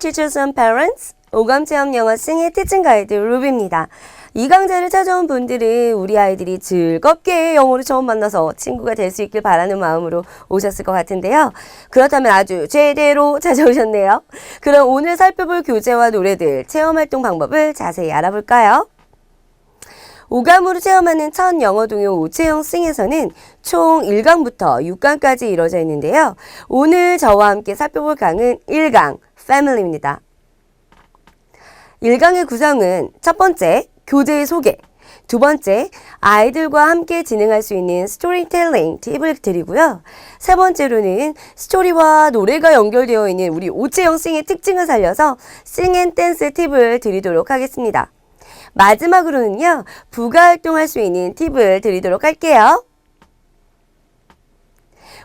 Teachers and Parents 오감체험 영어 승의 티칭 가이드 루비입니다. 이 강좌를 찾아온 분들은 우리 아이들이 즐겁게 영어를 처음 만나서 친구가 될 수 있길 바라는 마음으로 오셨을 것 같은데요. 그렇다면 아주 제대로 찾아오셨네요. 그럼 오늘 살펴볼 교재와 노래들, 체험활동 방법을 자세히 알아볼까요? 오감으로 체험하는 첫 영어 동요 오체형 싱에서는 총 1강부터 6강까지 이루어져 있는데요. 오늘 저와 함께 살펴볼 강은 1강, Family입니다. 1강의 구성은 첫 번째, 교재의 소개. 두 번째, 아이들과 함께 진행할 수 있는 스토리텔링 팁을 드리고요. 세 번째로는 스토리와 노래가 연결되어 있는 우리 오체형 싱의 특징을 살려서 싱앤 댄스 팁을 드리도록 하겠습니다. 마지막으로는요, 부가 활동할 수 있는 팁을 드리도록 할게요.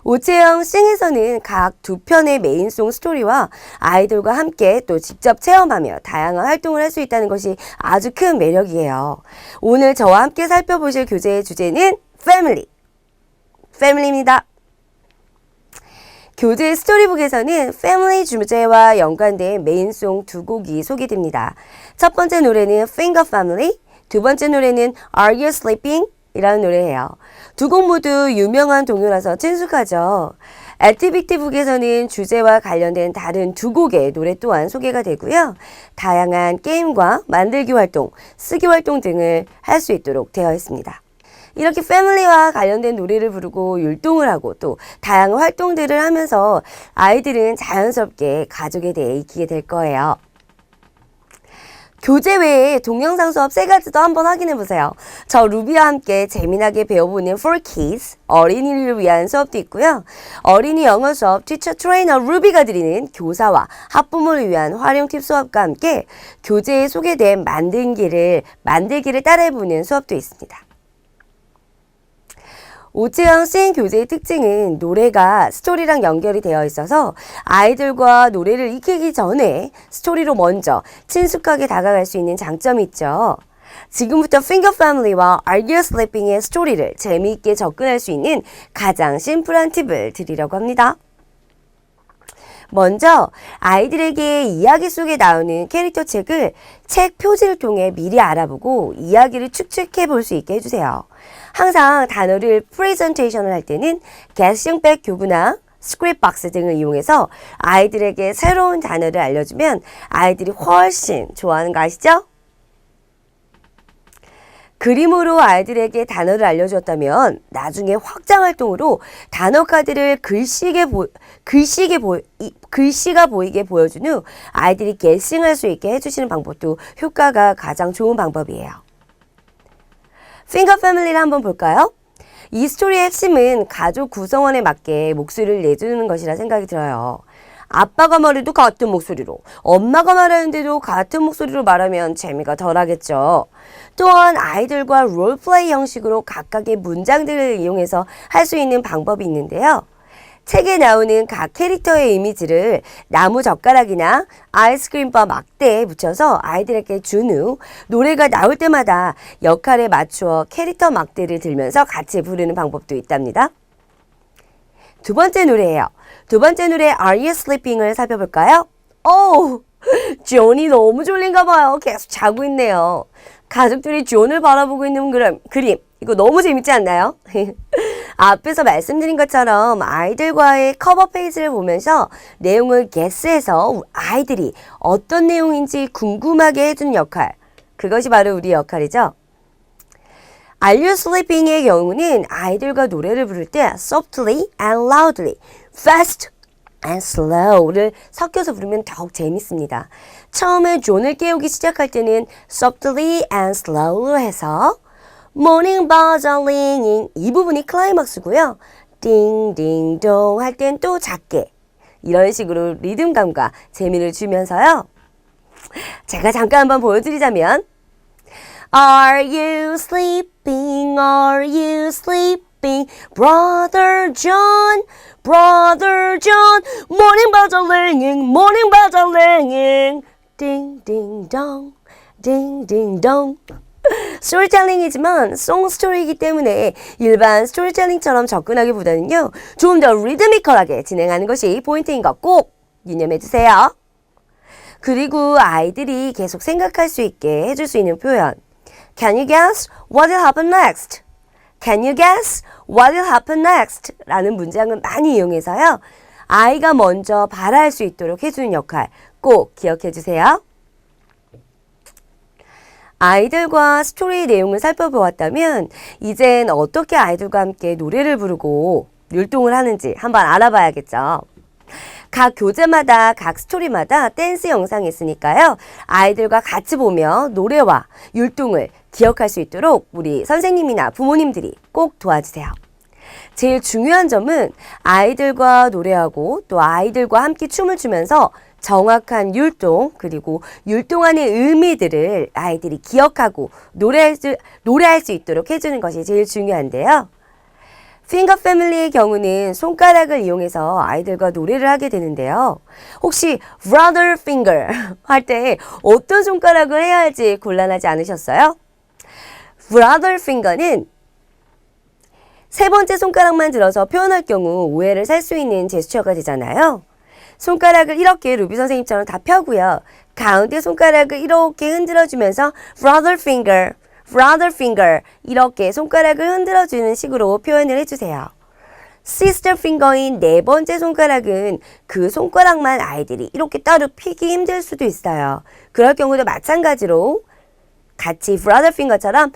오체형 싱에서는 각 두 편의 메인송 스토리와 아이들과 함께 또 직접 체험하며 다양한 활동을 할 수 있다는 것이 아주 큰 매력이에요. 오늘 저와 함께 살펴보실 교재의 주제는 패밀리. 패밀리입니다. 교재 스토리북에서는 패밀리 주제와 연관된 메인송 두 곡이 소개됩니다. 첫 번째 노래는 Finger Family, 두 번째 노래는 Are You Sleeping? 이라는 노래예요. 두 곡 모두 유명한 동요라서 친숙하죠. 액티비티북에서는 주제와 관련된 다른 두 곡의 노래 또한 소개가 되고요. 다양한 게임과 만들기 활동, 쓰기 활동 등을 할 수 있도록 되어 있습니다. 이렇게 패밀리와 관련된 노래를 부르고 율동을 하고 또 다양한 활동들을 하면서 아이들은 자연스럽게 가족에 대해 익히게 될 거예요. 교재 외에 동영상 수업 세 가지도 한번 확인해 보세요. 저 루비와 함께 재미나게 배워보는 For Kids 어린이를 위한 수업도 있고요. 어린이 영어 수업 트레이너 루비가 드리는 교사와 학부모를 위한 활용 팁 수업과 함께 교재에 소개된 만들기를 만들기를 따라해보는 수업도 있습니다. 오체형 싱 교재의 특징은 노래가 스토리랑 연결이 되어 있어서 아이들과 노래를 익히기 전에 스토리로 먼저 친숙하게 다가갈 수 있는 장점이 있죠. 지금부터 Finger Family와 Are You Sleeping의 스토리를 재미있게 접근할 수 있는 가장 심플한 팁을 드리려고 합니다. 먼저 아이들에게 이야기 속에 나오는 캐릭터 책을 책 표지를 통해 미리 알아보고 이야기를 축축해 볼 수 있게 해주세요. 항상 단어를 프레젠테이션을 할 때는 게싱백 교구나 스크립 박스 등을 이용해서 아이들에게 새로운 단어를 알려주면 아이들이 훨씬 좋아하는 거 아시죠? 그림으로 아이들에게 단어를 알려줬다면 나중에 확장 활동으로 단어 카드를 글씨게 보, 글씨게 보, 이, 글씨가 보이게 보여준 후 아이들이 게싱할 수 있게 해주시는 방법도 효과가 가장 좋은 방법이에요. 핑거 패밀리를 한번 볼까요? 이 스토리의 핵심은 가족 구성원에 맞게 목소리를 내주는 것이라 생각이 들어요. 아빠가 말해도 같은 목소리로, 엄마가 말하는데도 같은 목소리로 말하면 재미가 덜하겠죠. 또한 아이들과 롤플레이 형식으로 각각의 문장들을 이용해서 할 수 있는 방법이 있는데요. 책에 나오는 각 캐릭터의 이미지를 나무 젓가락이나 아이스크림바 막대에 붙여서 아이들에게 준 후 노래가 나올 때마다 역할에 맞추어 캐릭터 막대를 들면서 같이 부르는 방법도 있답니다. 두 번째 노래예요. 두 번째 노래 Are You Sleeping을 살펴볼까요? 오, 존이 너무 졸린가 봐요. 계속 자고 있네요. 가족들이 존을 바라보고 있는 그림, 그림. 이거 너무 재밌지 않나요? 앞에서 말씀드린 것처럼 아이들과의 커버 페이지를 보면서 내용을 게스해서 아이들이 어떤 내용인지 궁금하게 해주는 역할. 그것이 바로 우리 역할이죠. Are You Sleeping의 경우는 아이들과 노래를 부를 때 softly and loudly, fast and slow를 섞여서 부르면 더욱 재밌습니다. 처음에 존을 깨우기 시작할 때는 softly and slow로 해서 morning bells are ringing 이 부분이 클라이막스고요. 띵띵동 할 땐 또 작게 이런 식으로 리듬감과 재미를 주면서요. 제가 잠깐 한번 보여드리자면 Are you sleeping? Are you sleeping? Brother John, Brother John, morning bells are ringing, morning bells are ringing. Ding ding dong, ding ding dong. 스토리텔링이지만 송 스토리이기 때문에 일반 스토리텔링처럼 접근하기보다는요 조금 더 리드미컬하게 진행하는 것이 포인트인 거꼭 유념해 주세요. 그리고 아이들이 계속 생각할 수 있게 해줄 수 있는 표현. Can you guess what will happen next? Can you guess what will happen next? 라는 문장을 많이 이용해서요. 아이가 먼저 발화할 수 있도록 해주는 역할 꼭 기억해 주세요. 아이들과 스토리 내용을 살펴보았다면 이젠 어떻게 아이들과 함께 노래를 부르고 율동을 하는지 한번 알아봐야겠죠. 각 교재마다 각 스토리마다 댄스 영상이 있으니까요. 아이들과 같이 보며 노래와 율동을 기억할 수 있도록 우리 선생님이나 부모님들이 꼭 도와주세요. 제일 중요한 점은 아이들과 노래하고 또 아이들과 함께 춤을 추면서 정확한 율동 그리고 율동안의 의미들을 아이들이 기억하고 노래할 수, 노래할 수 있도록 해주는 것이 제일 중요한데요. 핑거 패밀리의 경우는 손가락을 이용해서 아이들과 노래를 하게 되는데요. 혹시 brother finger 할 때 어떤 손가락을 해야 할지 곤란하지 않으셨어요? Brother finger는 세 번째 손가락만 들어서 표현할 경우 오해를 살 수 있는 제스처가 되잖아요. 손가락을 이렇게 루비 선생님처럼 다 펴고요. 가운데 손가락을 이렇게 흔들어주면서 brother finger, brother finger 이렇게 손가락을 흔들어주는 식으로 표현을 해주세요. sister finger인 네 번째 손가락은 그 손가락만 아이들이 이렇게 따로 피기 힘들 수도 있어요. 그럴 경우도 마찬가지로 같이 brother finger처럼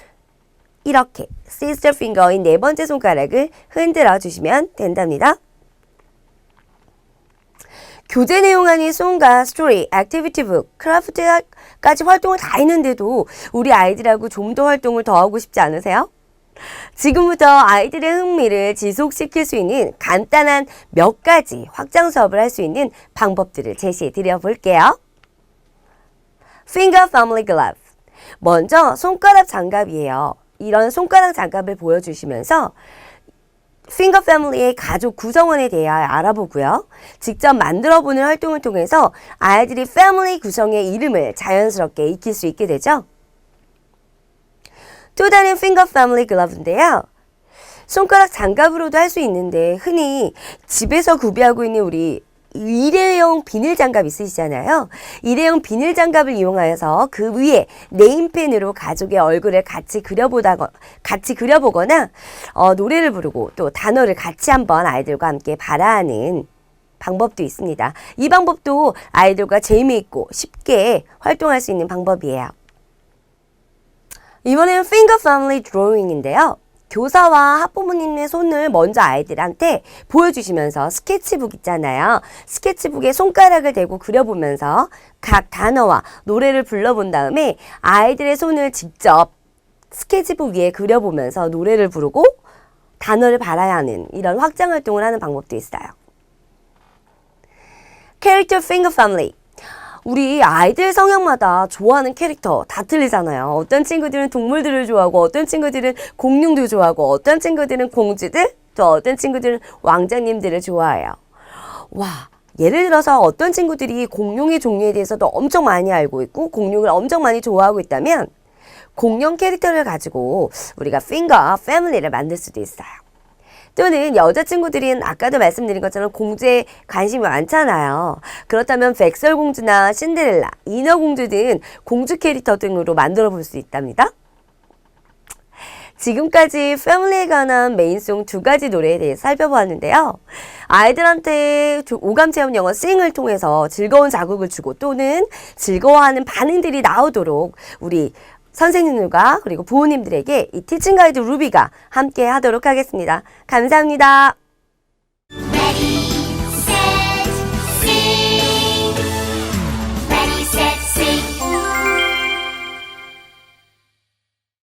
이렇게 sister finger인 네 번째 손가락을 흔들어 주시면 된답니다. 교재 내용안이 송과 스토리, 액티비티 북, 크래프트까지 활동을 다 했는데도 우리 아이들하고 좀 더 활동을 더 하고 싶지 않으세요? 지금부터 아이들의 흥미를 지속시킬 수 있는 간단한 몇 가지 확장 수업을 할 수 있는 방법들을 제시해 드려 볼게요. Finger Family Glove. 먼저 손가락 장갑이에요. 이런 손가락 장갑을 보여주시면서 핑거 패밀리의 가족 구성원에 대해 알아보고요. 직접 만들어보는 활동을 통해서 아이들이 패밀리 구성의 이름을 자연스럽게 익힐 수 있게 되죠. 또 다른 핑거 패밀리 글러브인데요. 손가락 장갑으로도 할 수 있는데 흔히 집에서 구비하고 있는 우리 일회용 비닐 장갑 있으시잖아요. 일회용 비닐 장갑을 이용하여서 그 위에 네임펜으로 가족의 얼굴을 같이 그려보다 같이 그려보거나 어, 노래를 부르고 또 단어를 같이 한번 아이들과 함께 발화하는 방법도 있습니다. 이 방법도 아이들과 재미있고 쉽게 활동할 수 있는 방법이에요. 이번에는 Finger Family Drawing인데요. 교사와 학부모님의 손을 먼저 아이들한테 보여주시면서 스케치북 있잖아요. 스케치북에 손가락을 대고 그려보면서 각 단어와 노래를 불러본 다음에 아이들의 손을 직접 스케치북 위에 그려보면서 노래를 부르고 단어를 발아야 하는 이런 확장 활동을 하는 방법도 있어요. 캐릭터 핑거 패밀리 우리 아이들 성향마다 좋아하는 캐릭터 다 틀리잖아요. 어떤 친구들은 동물들을 좋아하고 어떤 친구들은 공룡도 좋아하고 어떤 친구들은 공주들 또 어떤 친구들은 왕자님들을 좋아해요. 와, 예를 들어서 어떤 친구들이 공룡의 종류에 대해서도 엄청 많이 알고 있고 공룡을 엄청 많이 좋아하고 있다면 공룡 캐릭터를 가지고 우리가 핑거 패밀리를 만들 수도 있어요. 또는 여자친구들이 아까도 말씀드린 것처럼 공주에 관심이 많잖아요. 그렇다면 백설공주나 신데렐라, 인어공주 등 공주 캐릭터 등으로 만들어 볼 수 있답니다. 지금까지 패밀리에 관한 메인송 두 가지 노래에 대해 살펴보았는데요. 아이들한테 오감 체험 영어 싱을 통해서 즐거운 자극을 주고 또는 즐거워하는 반응들이 나오도록 우리 선생님들과 그리고 부모님들에게 이 티칭 가이드 루비가 함께 하도록 하겠습니다. 감사합니다.